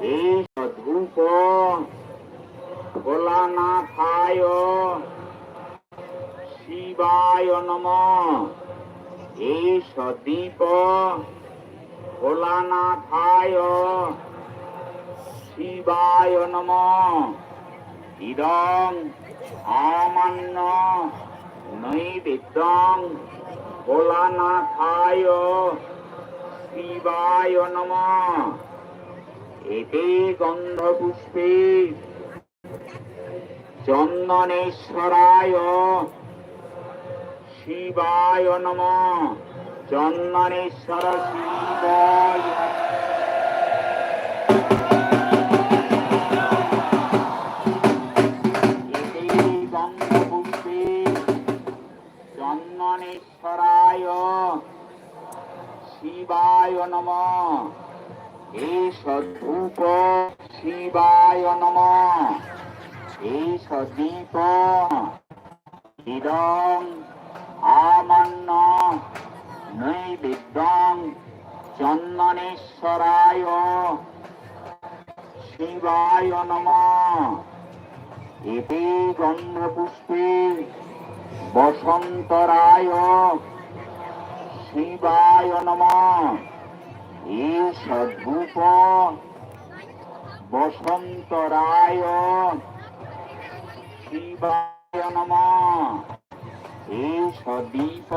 এষ ধূপ ভোলানাথায় শিবায় নম এষ দীপ ভোলানাথায় শিবায় নম ইদং আমান্য নৈবেদ্যং ভোলানাথায় শিবায় নম এতে গন্ধপুষ্পে চন্দনেশ্বরায় শিবায় নম চন্দনেশ্বর শিবায় চন্দনেশ্বরায় শিবায় নম। এষ ধূপ শিবায় নম। এষ দীপ ইদং আমান্য নৈবেদ্যং চন্দনেশ্বরায় শিবায় নম। এতে গন্ধপুষ্পে বসন্তরায় শিবায় নম এষ ধূপ বসন্তরায় শিবায় নম। এই দীপ